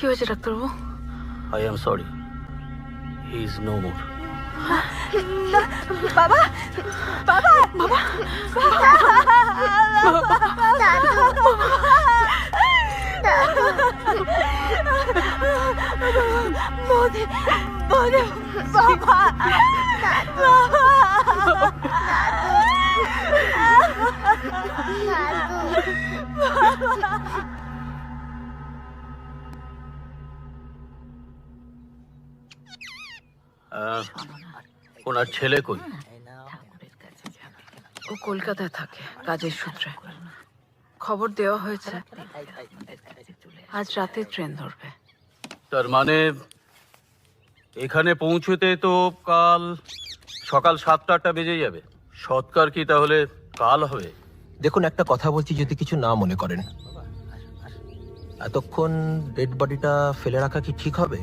কি হয়েছে ডাক্তারবাবু I am sorry he is no more বাবা বাবা বাবা মোদে মোদে বাবা আহ, ওনার ছেলে কই? ও কলকাতায় থাকে কাজের সূত্রে। খবর দেওয়া হয়েছে আজ রাতে ট্রেন ধরবে। তার মানে এখানে পৌঁছতে তো কাল সকাল সাতটা আটটা বেজে যাবে। সৎকার কি তাহলে কাল হবে? দেখুন একটা কথা বলছি যদি কিছু না মনে করেন। এতক্ষণ ডেড বডিটা ফেলে রাখা কি ঠিক হবে?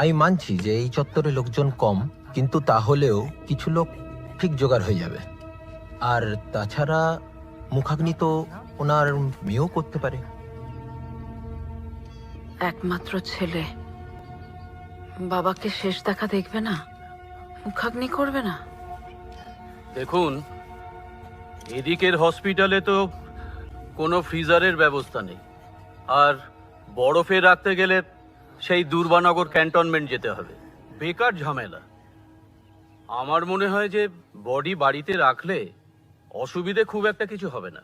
আমি মানছি যে এই চত্বরে লোকজন কম কিন্তু তাহলেও কিছু লোক ঠিক জোগাড় হয়ে যাবে। আর তাছাড়া মুখাগ্নি তো ওনার মেয়েও করতে পারে। একমাত্র ছেলে। বাবাকে শেষ দেখা দেখবে না? মুখাগ্নি করবে না? দেখুন এদিকের হসপিটালে তো কোনো ফ্রিজারের ব্যবস্থা নেই। আর বরফে রাখতে গেলে সেই দুর্বানগর ক্যান্টনমেন্ট যেতে হবে। বেকার ঝামেলা। আমার মনে হয় যে বডি বাড়িতে রাখলে অসুবিধে খুব একটা কিছু হবে না।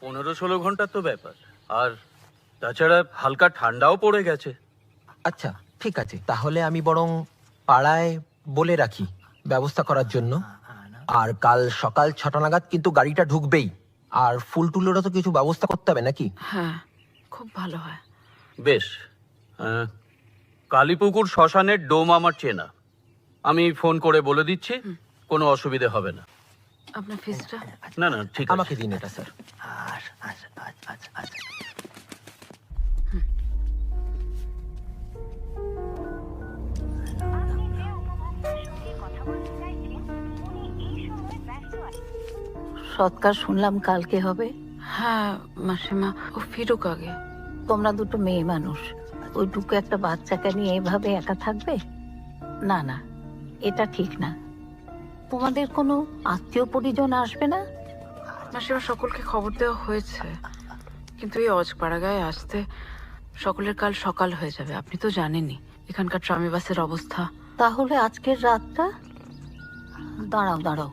পনেরো ষোলো ঘণ্টার তো ব্যাপার। আর তাছাড়া হালকা ঠান্ডাও পড়ে গেছে। আচ্ছা ঠিক আছে। তাহলে আমি বরং পাড়ায় বলে রাখি ব্যবস্থা করার জন্য। আর কাল সকাল ছটা নাগাদ কিন্তু গাড়িটা ঢুকবেই। আর ফুল টুলেরও তো কিছু ব্যবস্থা করতে হবে নাকি? হ্যাঁ খুব ভালো হয়। বেশ। কালীপুকুর শ্মশানের ডোম আমার চেনা। আমি ফোন করে বলে দিচ্ছি কোনো অসুবিধে হবে না। আপনার ফিসটা? না না ঠিক আছে। আমাকে দিন এটা স্যার। সৎকার শুনলাম কালকে হবে। হ্যাঁ মাসিমা ও ফিরুক আগে। তোমরা দুটো মেয়ে মানুষ। ওইটুকু একটা বাচ্চাকে নিয়ে এভাবে একা থাকবে? না না এটা ঠিক না। তোমাদের কোনো আত্মীয় পরিজন আসবে না? মাসিমা সকলকে খবর দেওয়া হয়েছে। কিন্তু এই অজপাড়াগায় আসতে সকলের কাল সকাল হয়ে যাবে আপনি তো জানেনই এখানকার ট্রামি বাসের অবস্থা। তাহলে আজকের রাতটা? দাঁড়াও দাঁড়াও।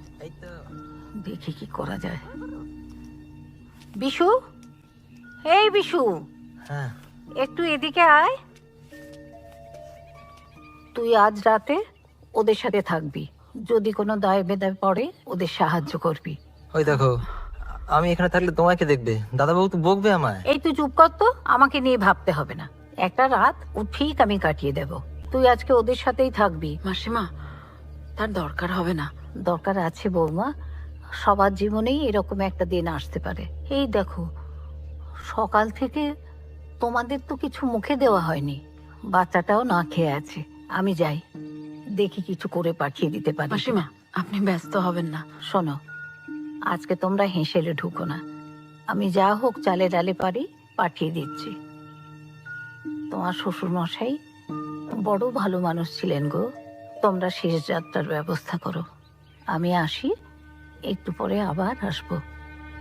দেখি কি করা যায়। বিশু? এই বিশু! হ্যাঁ। একটু এদিকে আয়। তুই আজ রাতে ওদের সাথে থাকবি। যদি কোনো দায় বেদায় পড়ে ওদের সাহায্য করবি। ওই দেখো আমি এখানে থাকলে তোমাকে দেখবে? দাদাবাবু তো বকবে আমায়। এই তুই চুপ কর তো আমাকে নিয়ে ভাবতে হবে না। একটা রাত ও ঠিক আমি কাটিয়ে দেব। তুই আজকে ওদের সাথেই থাকবি। মাসিমা তার দরকার হবে না। দরকার আছে বৌমা। সবার জীবনেই এরকম একটা দিন আসতে পারে। এই দেখো সকাল থেকে তোমাদের তো কিছু মুখে দেওয়া হয়নি। বাচ্চাটাও না খেয়ে আছে। আমি যাই। দেখি কিছু করে পাঠিয়ে দিতে পারি। মাসিমা আপনি ব্যস্ত হবেন না। শোনো আজকে তোমরা হেসেলে ঢুকো না। আমি যা হোক চালে ডালে পারি পাঠিয়ে দিচ্ছি। তোমার শ্বশুর মশাই বড় ভালো মানুষ ছিলেন গো। তোমরা শেষ যাত্রার ব্যবস্থা করো। আমি আসি একটু পরে আবার আসব।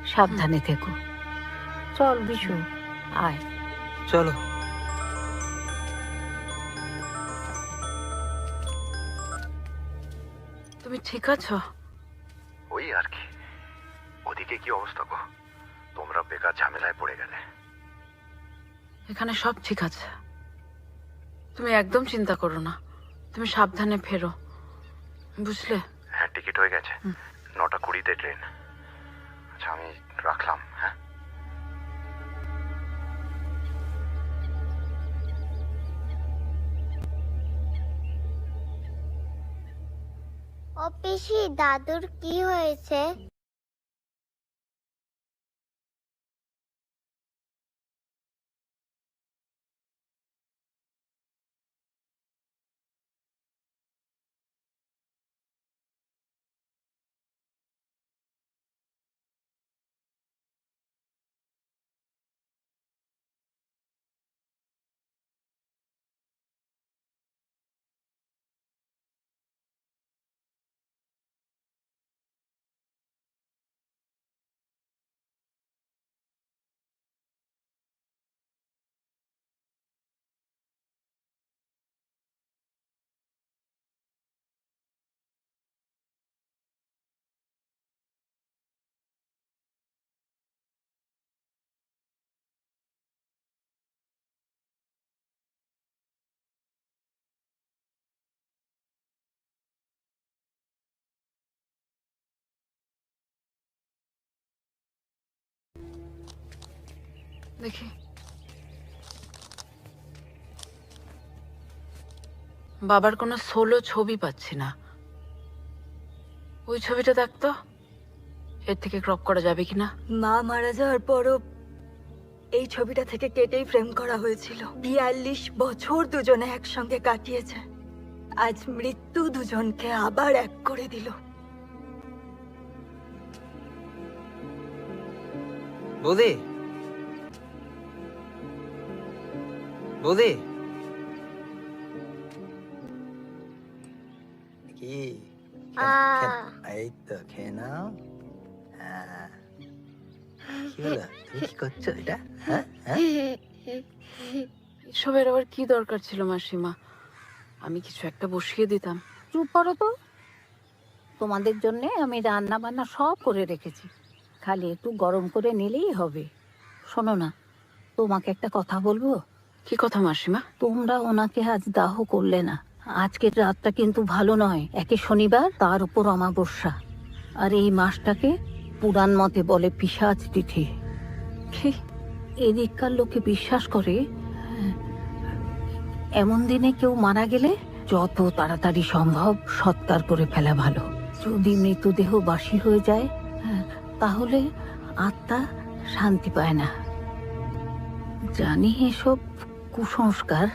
সাবধানে থেকো। চল বিশু আয়। চলো। ঠিক আছো? ওই আর কি। ওদিকে কি অবস্থা গো? তোমরা বেকার ঝামেলায় পড়ে গেলে। এখানে সব ঠিক আছে। তুমি একদম চিন্তা করো না। তুমি সাবধানে ফেরো। বুঝলে? হ্যাঁ টিকিট হয়ে গেছে। নটা কুড়িতে ট্রেন। আচ্ছা আমি রাখলাম হ্যাঁ? পিসি দাদুর কি হয়েছে? দেখি। বাবার কোনো সোলো ছবি পাচ্ছি না। ওই ছবিটা দেখতো এর থেকে ক্রপ করা যাবে কিনা মা মারা যাওয়ার পরও এই ছবিটা থেকে কেটেই ফ্রেম করা হয়েছিল। বিয়াল্লিশ বছর দুজনে একসঙ্গে কাটিয়েছে। আজ মৃত্যু দুজনকে আবার এক করে দিল। বৌদি বৌদি। কি। এই তো খেয়ে নাও। কি হলো? তুমি কি করছ এটা? হ্যাঁ? হ্যাঁ? এসবের আবার কি দরকার ছিল মাসিমা? আমি কিছু একটা বসিয়ে দিতাম। চুপ করো তো। তোমাদের জন্যে আমি রান্না বান্না সব করে রেখেছি। খালি একটু গরম করে নিলেই হবে। শোনো না তোমাকে একটা কথা বলব? কি কথা, মাসিমা? তোমরা ওনাকে আজ দাহ করলে না। আজকের রাতটা কিন্তু ভালো নয়। একে শনিবার, তার উপর অমাবস্যা। আর এই মাসটাকে পুরাণ মতে বলে পিসাজ তিথি। এদিককার লোকে বিশ্বাস করে, এমন দিনে কেউ মারা গেলে যত তাড়াতাড়ি সম্ভব সৎকার করে ফেলা ভালো। যদি মৃতদেহ বাসি হয়ে যায়, তাহলে আত্মা শান্তি পায় না। জানি এসব কুসংস্কার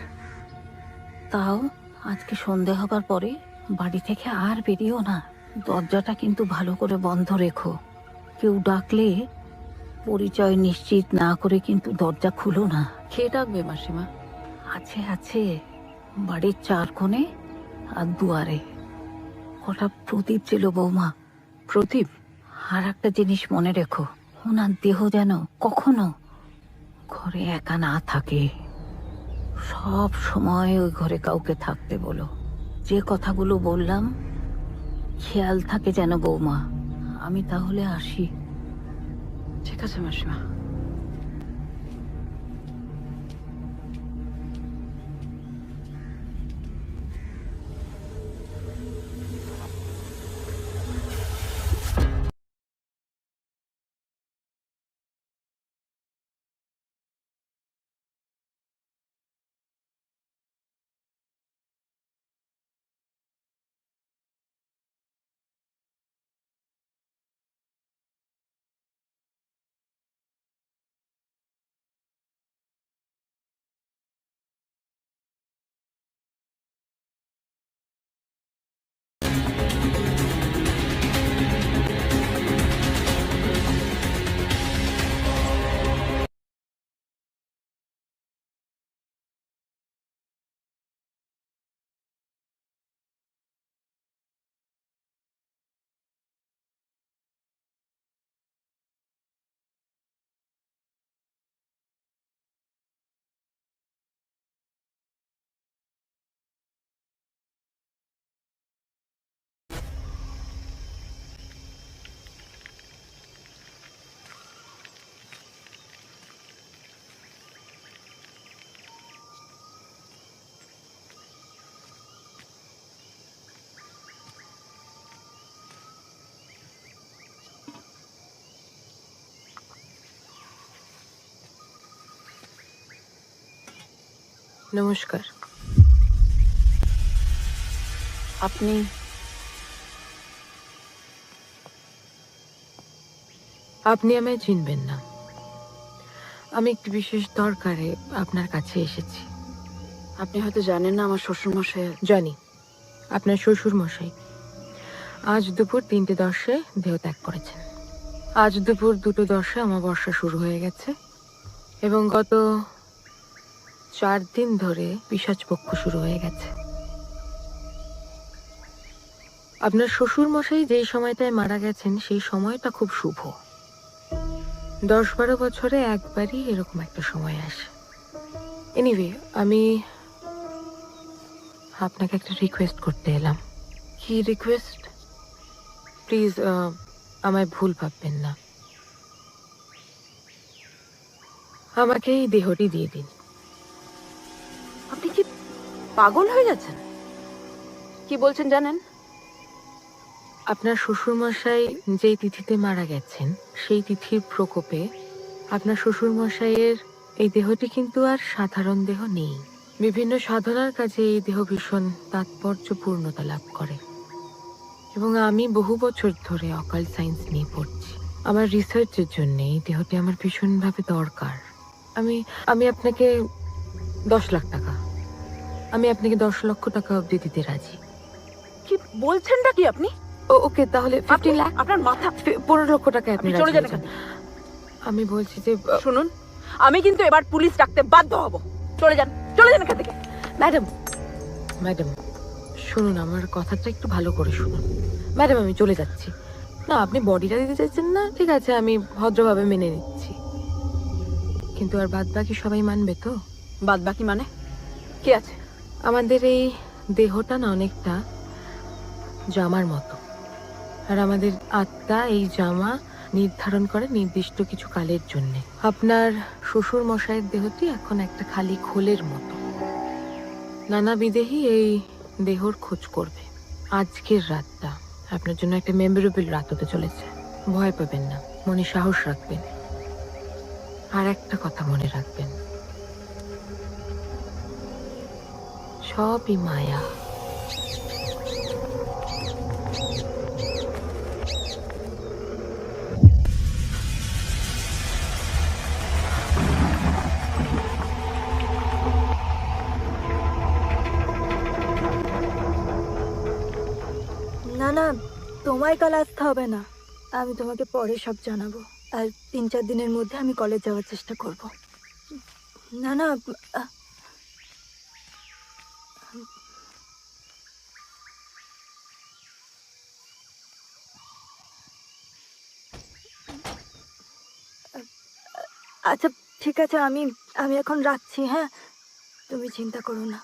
তাও আজকে সন্ধে হবার পরে বাড়ি থেকে আর বেরিও না। দরজাটা কিন্তু ভালো করে বন্ধ রেখো। কেউ ডাকলে পরিচয় নিশ্চিত না করে কিন্তু দরজা খুলো না। খেয়ে ডাকবে মাসিমা? আছে আছে। বাড়ির চার কোণে আর দুয়ারে। হঠাৎ প্রদীপ ছিল বৌমা। প্রদীপ? আর একটা জিনিস মনে রেখো। ওনার দেহ যেন কখনো ঘরে একা না থাকে। সব সময় ওই ঘরে কাউকে থাকতে বলো। যে কথাগুলো বললাম, খেয়াল থাকে যেন বৌমা। আমি তাহলে আসি। ঠিক আছে মাসিমা। নমস্কার। আপনি আপনি আমায় চিনবেন না। আমি একটি বিশেষ দরকারে আপনার কাছে এসেছি। আপনি হয়তো জানেন না, আমার শ্বশুরমশাই জানি, আপনার শ্বশুর মশাই আজ দুপুর তিনটে দশে দেহ ত্যাগ করেছেন। আজ দুপুর দুটো দশে আমার বর্ষা শুরু হয়ে গেছে এবং গত চার দিন ধরে পিসাজ পক্ষ শুরু হয়ে গেছে। আপনার শ্বশুর মশাই যেই সময়টায় মারা গেছেন, সেই সময়টা খুব শুভ। দশ বারো বছরে একবারই এরকম একটা সময় আসে। এনিওয়ে আমি আপনাকে একটা রিকোয়েস্ট করতে এলাম। কি রিকোয়েস্ট প্লিজ আমায় ভুল ভাববেন না। আমাকে এই দেহটি দিয়ে দিন। পাগল হয়ে যাচ্ছেন? কি বলছেন জানেন? আপনার শ্বশুরমশাই যেই তিথিতে মারা গেছেন, সেই তিথির প্রকোপে আপনার শ্বশুরমশাইয়ের এই দেহটি কিন্তু আর সাধারণ দেহ নেই। বিভিন্ন সাধনার কাজে এই দেহ ভীষণ তাৎপর্যপূর্ণতা লাভ করে। এবং আমি বহু বছর ধরে অকাল সায়েন্স নিয়ে পড়ছি। আমার রিসার্চের জন্য এই দেহটি আমার ভীষণভাবে দরকার। আমি আমি আপনাকে দশ লাখ টাকা আমি আপনাকে দশ লক্ষ টাকা অবধি দিতে রাজি। কি বলছেনটা কি আপনি? ও ওকে তাহলে ফিফটিন লাখ আপনার মাথা পনেরো লক্ষ টাকা আপনি চলে যান। আমি বলছি যে আহ, শুনুন আমি কিন্তু এবার পুলিশ ডাকতে বাধ্য হব। চলে যান চলে যান এখান থেকে। ম্যাডাম। ম্যাডাম শুনুন আমার কথাটা একটু ভালো করে শুনুন। ম্যাডাম আমি চলে যাচ্ছি। না আপনি বডিটা দিতে চাইছেন না? ঠিক আছে আমি ভদ্রভাবে মেনে নিচ্ছি। কিন্তু আর বাদ বাকি সবাই মানবে তো? বাদ বাকি মানে? কি আছে? আমাদের এই দেহটা না অনেকটা জামার মতো। আর আমাদের আত্মা এই জামা নির্ধারণ করে নির্দিষ্ট কিছু কালের জন্য। আপনার শ্বশুর মশাইয়ের দেহটি এখন একটা খালি খোলের মতো। নানা বিদেহী এই দেহর খোঁজ করবে। আজকের রাতটা আপনার জন্য একটা মেমোরেবল রাত হতে চলেছে। ভয় পাবেন না, মনে সাহস রাখবেন। আর একটা কথা মনে রাখবেন। সবই মায়া। না না, তোমায় কাল আসতে হবে না। আমি তোমাকে পরে সব জানাব। আর তিন, চার দিনের মধ্যে আমি কলেজ যাওয়ার চেষ্টা করব। না না আচ্ছা ঠিক আছে আমি আমি এখন রাখছি হ্যাঁ? তুমি চিন্তা করো না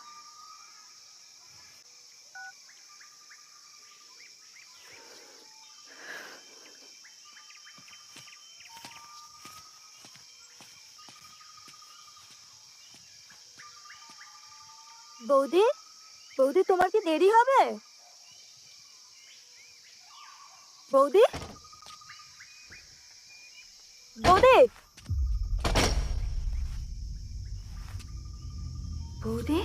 বৌদি বৌদি তোমার কি দেরি হবে? বৌদি? বৌদি? বৌদি?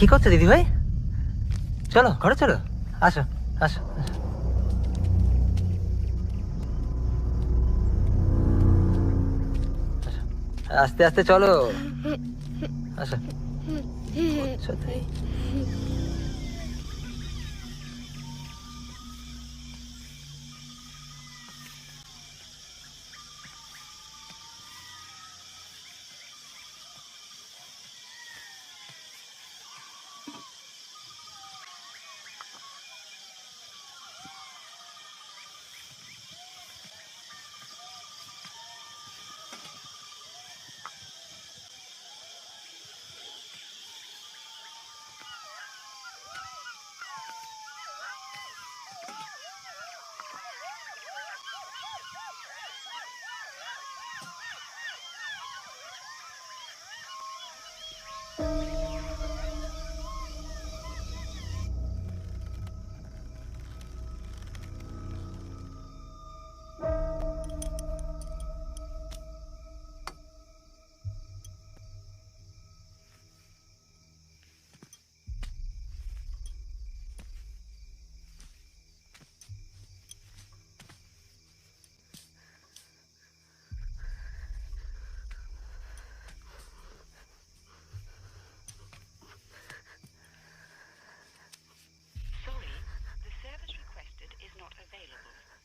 কি করছ, দিদি ভাই চলো, ঘরে চলো আসো আসো আসো। আসো। আস্তে আস্তে চলো আসো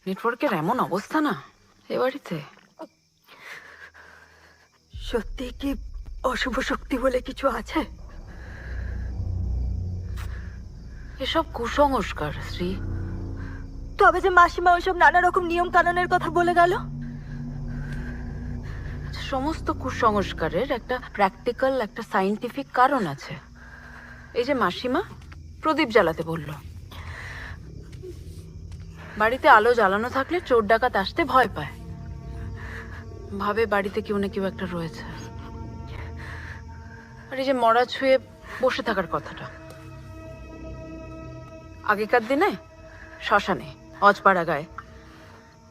নেটওয়ার্কের এমন অবস্থা না এ বাড়িতে। সত্যি কি অশুভ শক্তি বলে কিছু আছে? এসব কুসংস্কার শ্রী তবে যে মাসিমা ওসব নানা রকম নিয়ম কানুনের কথা বলে গেল? সমস্ত কুসংস্কারের একটা প্র্যাকটিক্যাল একটা সাইন্টিফিক কারণ আছে। এই যে মাসিমা প্রদীপ জ্বালাতে বলল। বাড়িতে আলো জ্বালানো থাকলে চোর ডাকাত আসতে ভয় পায়। ভাবে বাড়িতে কেউ না কেউ একটা রয়েছে। আর এই যে মরা ছুঁয়ে বসে থাকার কথাটা। আগেকার দিনে শ্মশানে অজপাড়া গায়ে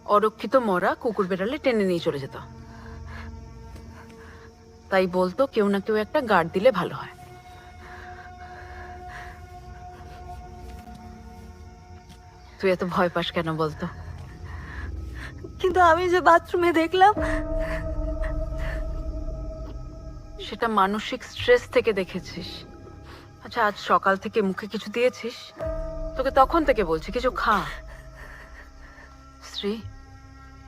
অরক্ষিত মরা কুকুর বেড়ালে টেনে নিয়ে চলে যেত। তাই বলতো কেউ না কেউ একটা গার্ড দিলে ভালো হয়। তুই এত ভয় পাস কেন বলতো? কিন্তু আমি যে বাথরুমে দেখলাম সেটা মানসিক স্ট্রেস থেকে দেখেছিস। আচ্ছা আজ সকাল থেকে মুখে কিছু দিয়েছিস? তোকে তখন থেকে বলছি কিছু খা। শ্রী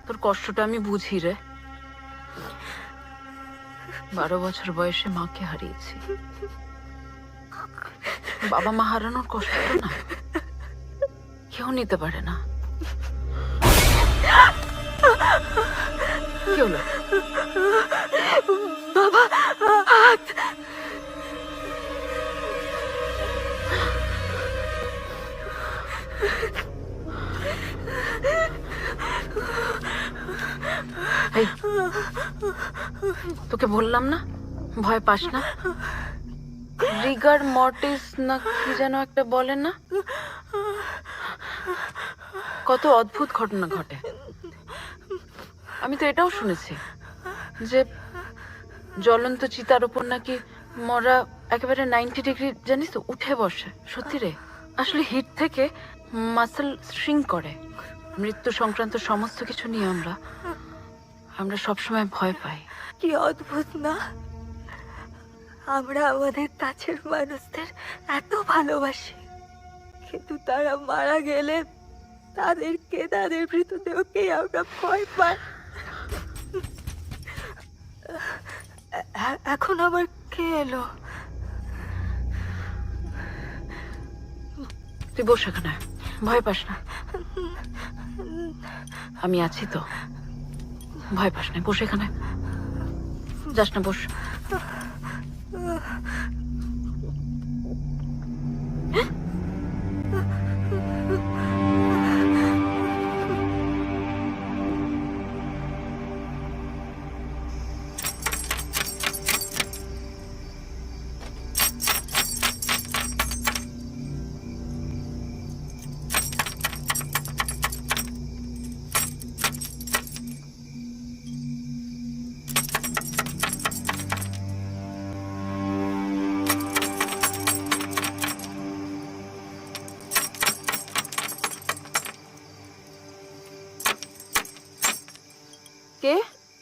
তোর কষ্টটা আমি বুঝি রে। বারো বছর বয়সে মাকে হারিয়েছি। বাবা মা হারানোর কষ্ট না। কেউ নিতে পারে না। কি হলো? বাবা হাত। এই, তোকে বললাম না? ভয় পাস না? রিগার মর্টিস না কি যেন একটা বলে না? কত অদ্ভুত ঘটনা ঘটে। আমি তো এটাও শুনেছি যে জ্বলন্ত চিতার উপর নাকি মরা একেবারে নাইনটি ডিগ্রি, জানিস তো, উঠে বসে। সত্যি রে? আসলে হিট থেকে মাসেল শ্রিং করে। মৃত্যু সংক্রান্ত সমস্ত কিছু নিয়ে আমরা আমরা সবসময় ভয় পাই। কি অদ্ভুত না? আমরা আমাদের কাছের মানুষদের এত ভালোবাসি। কিন্তু তারা মারা গেলে তাদেরকে, তাদের মৃতদেহকে আমরা ভয় পাই। এখন আবার কে এলো? তুই বস এখানে, ভয় পাস না। আমি আছি তো। ভয় পাস না, বস এখানে। যাস না, বস।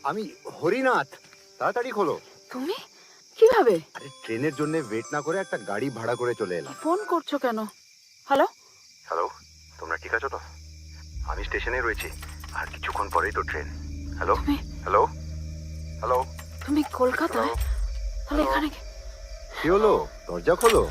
আমি হরিনাথ তাড়াতাড়ি খোলো। তুমি? কীভাবে? আরে ট্রেনের জন্য ওয়েট না করে একটা গাড়ি ভাড়া করে চলে এলাম। ফোন করছ কেন? হ্যালো হ্যালো তোমরা ঠিক আছো তো? আমি স্টেশনে রয়েছি আর কিছুক্ষণ পরেই তো ট্রেন। হ্যালো হ্যালো হ্যালো তুমি কলকাতায়? তাহলে এখানে কি- কি হলো? দরজা খোলো?